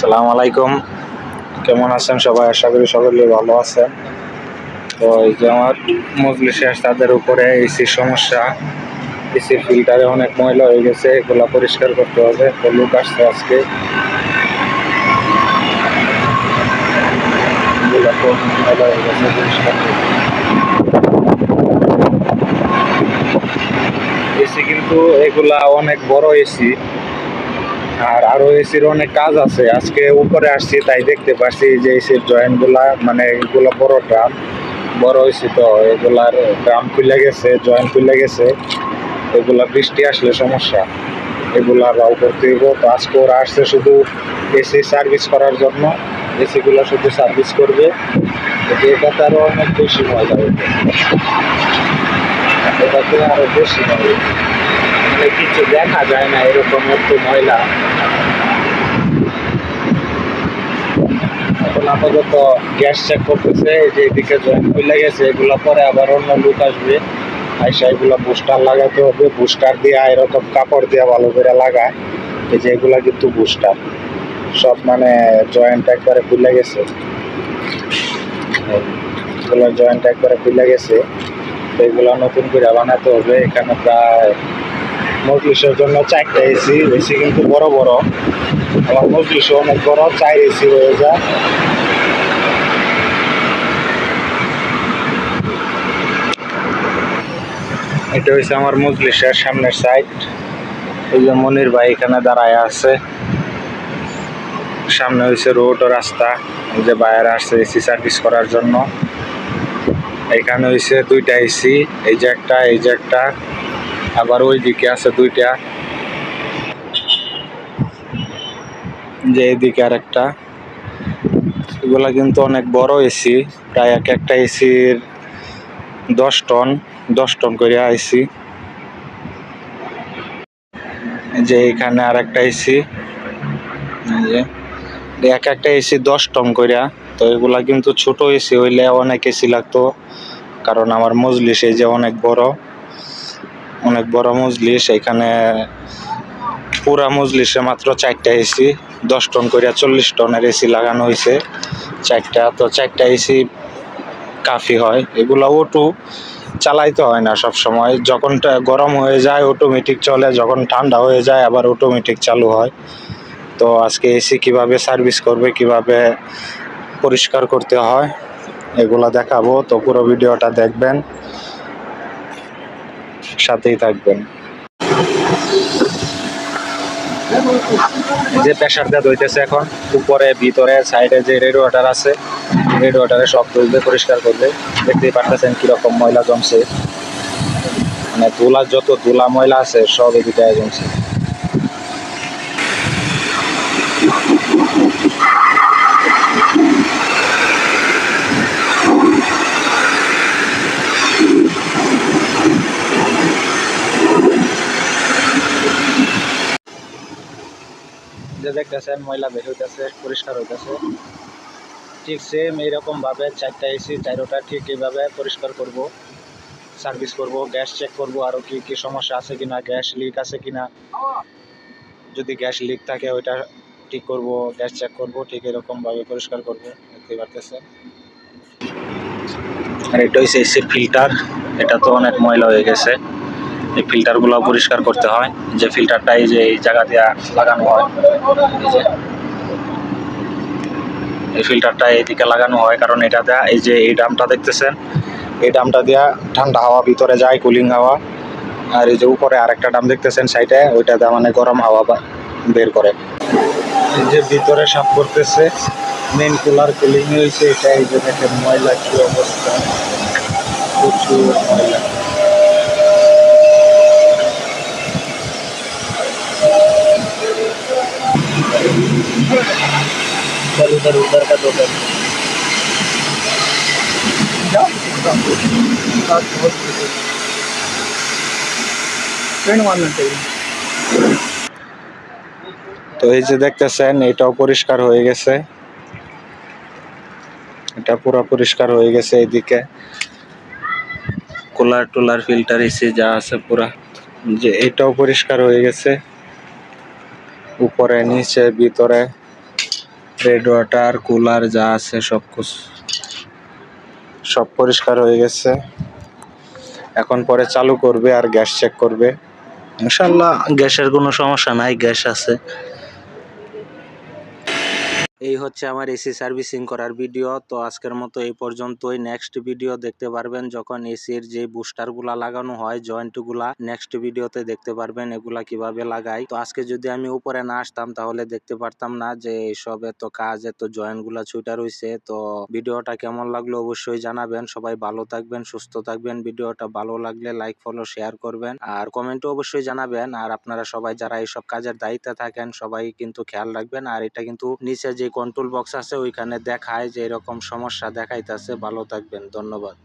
সালাম আলাইকুম। কেমন আছেন সবাই? আশা করি সকলে ভালো আছেন। তো এই যে আমার মজলিসে তাদের উপরে এসির সমস্যা। এসির ফিল্টারে অনেক ময়লা হয়ে গেছে, এগুলো পরিষ্কার করতে হবে। তো লোক আসছে আজকে। এসি কিন্তু এগুলা অনেক বড় এসি আর আরও এসির অনেক কাজ আছে। আজকে উপরে আসছি, তাই দেখতে পাচ্ছি যে এসির জয়েন্টগুলা মানে এগুলো বড় ড্রাম বড় এসি তো, এগুলার ড্রাম খুলে গেছে জয়েন্ট খুলে গেছে। এগুলা বৃষ্টি আসলে সমস্যা, এগুলা রাও করতে হইব। তো আজকে ওরা আসছে শুধু এসি সার্ভিস করার জন্য এসি গুলো শুধু সার্ভিস করবে। এটাতে আরও অনেক বেশি মজা হইবে এটাতে আরও বেশি মজা মানে কিছু দেখা যায় না এরকম একটু ময়লা। আপাতত গ্যাস চেক করতেছে যে এদিকে জয়েন্ট খুলে গেছে, এগুলো পরে আবার অন্য লোক আসবে। আইসা এগুলো বুস্টার লাগাতে হবে বুস্টার দিয়ে এরকম কাপড় দিয়ে ভালো করে লাগায়। এই যে এগুলা কিন্তু বুস্টার সব মানে জয়েন্ট একবারে খুলে গেছে। এগুলো জয়েন্ট একবারে খুলে গেছে। এগুলো নতুন করে বানাতে হবে। এখানে প্রায় মজলিসের জন্য চারটা এসি এসি কিন্তু বড় বড়। আমার মজলিস অনেক বড়, চার এসি হয়ে যায়। এটা হচ্ছে আমার মজলিসের সামনের সাইড এই যে মনির ভাই এখানে দাঁড়ায় আছে। সামনে হয়েছে রোড ও রাস্তা। এই যে বাইরে আসছে এসি সার্ভিস করার জন্য। এখানে হয়েছে দুইটা এসি এই যে একটা, এই যে একটা। আবার ওই দিকে আছে দুইটা। যে এদিকে আর একটা এগুলা কিন্তু অনেক বড় এসি প্রায় এক একটা এসির দশ টন দশ টন করে আইসি যে এখানে আর একটা এসি এক একটা এসি দশ টন করিয়া তো এগুলা কিন্তু ছোট এসি হইলে অনেক এসি লাগতো। কারণ আমার মজলিস এই যে অনেক বড়। অনেক বড় মজলিস, এখানে পুরা মজলিসে মাত্র চারটা এসি দশ টন করিয়া চল্লিশ টনের এসি লাগানো হয়েছে চারটা, তো চারটা এসি কাফি হয়, এগুলো ওটু চালাইতে হয় না সব সময় যখন গরম হয়ে যায় অটোমেটিক চলে, যখন ঠান্ডা হয়ে যায়, আবার অটোমেটিক চালু হয়। তো আজকে এসি কীভাবে সার্ভিস করবে, কীভাবে পরিষ্কার করতে হয়, এগুলো দেখাবো। তো পুরো ভিডিওটা দেখবেন। সাথেই থাকবেন। যে প্রেশার দেওয়া হইতেছে এখন, উপরে, ভিতরে, সাইডে যে রেড ওয়াটার আছে, রেড ওয়াটারে সব তুলবে পরিষ্কার করবে। দেখতেই পারতেছেন কীরকম ময়লা জমছে। মানে ধুলা যত ধুলা ময়লা আছে, সব এদিকে জমছে। যে দেখতেছেন, ময়লা বের হইতেছে, পরিষ্কার হইতেছে। ঠিক সেম এইরকম ভাবে চারটা এসি চারোটা ঠিক এইভাবে পরিষ্কার করব সার্ভিস করব গ্যাস চেক করব আরও কি কি সমস্যা আছে কিনা গ্যাস লিক আছে কিনা। যদি গ্যাস লিক থাকে, ওইটা ঠিক করব গ্যাস চেক করব, ঠিক এরকম ভাবে পরিষ্কার করব দেখতে পারতেছে আর এটা হচ্ছে এসির ফিল্টার এটা তো অনেক ময়লা হয়ে গেছে। এই ফিল্টারগুলো পরিষ্কার করতে হয়, যে ফিল্টারটা এই যে এই জায়গা দিয়ে লাগানো হয়। এই ফিল্টারটা এইদিকে লাগানো হয়, কারণ এটা দেয়া এই যে এই ডামটা দেখতেছেন, এই ডামটা দিয়া ঠান্ডা হাওয়া, ভিতরে যায় কুলিং হাওয়া। আর এই যে উপরে আরেকটা ডাম দেখতেছেন সাইডে, ওইটা দিয়ে মানে গরম হাওয়া বের করে। এই যে ভিতরে সাফ করতেছে মেন কুলার কুলিং হয়েছে এটা এই যে দেখেন ময়লা কি অবস্থা। প্রচুর ময়লা। उधर उधर का दो कर ट्रेन मारना चाहिए তো এই যে দেখতেছেন এটাও পরিষ্কার হয়ে গেছে এটা পুরো পরিষ্কার হয়ে গেছে এদিকে কুলার টুলার ফিল্টার এসি যা আছে পুরা যে এটাও পরিষ্কার হয়ে গেছে উপরে নিচে ভিতরে রেড ওয়াটার কুলার যা আছে সব কিছু। সব পরিষ্কার হয়ে গেছে। এখন পরে চালু করবে আর গ্যাস চেক করবে। ইনশাল্লাহ গ্যাসের কোনো সমস্যা নাই গ্যাস আছে। এই হচ্ছে আমার এসি সার্ভিসিং করার ভিডিও। তো আজকের মতো এই পর্যন্তই। নেক্সট ভিডিও দেখতে পারবেন যখন এসির যে বুস্টারগুলা লাগানো হয় জয়েন্টগুলা নেক্সট ভিডিওতে দেখতে পারবেন এগুলা কীভাবে লাগাই। তো আজকে যদি আমি উপরে না আসতাম, তাহলে দেখতে পারতাম না যে এইসব এত কাজ, এত জয়েন্টগুলা ছুটা রয়েছে তো ভিডিওটা কেমন লাগল অবশ্যই জানাবেন। সবাই ভালো থাকবেন, সুস্থ থাকবেন। ভিডিওটা ভালো লাগলে লাইক ফলো শেয়ার করবেন। আর কমেন্টে অবশ্যই জানাবেন। আর আপনারা সবাই যারা এইসব কাজের দায়িত্বে থাকেন, সবাই কিন্তু খেয়াল রাখবেন। আর এটা কিন্তু নিচে যে কন্ট্রোল বক্স আছে ওইখানে দেখায় যে এরকম সমস্যা দেখাইতেছে। ভালো থাকবেন ধন্যবাদ।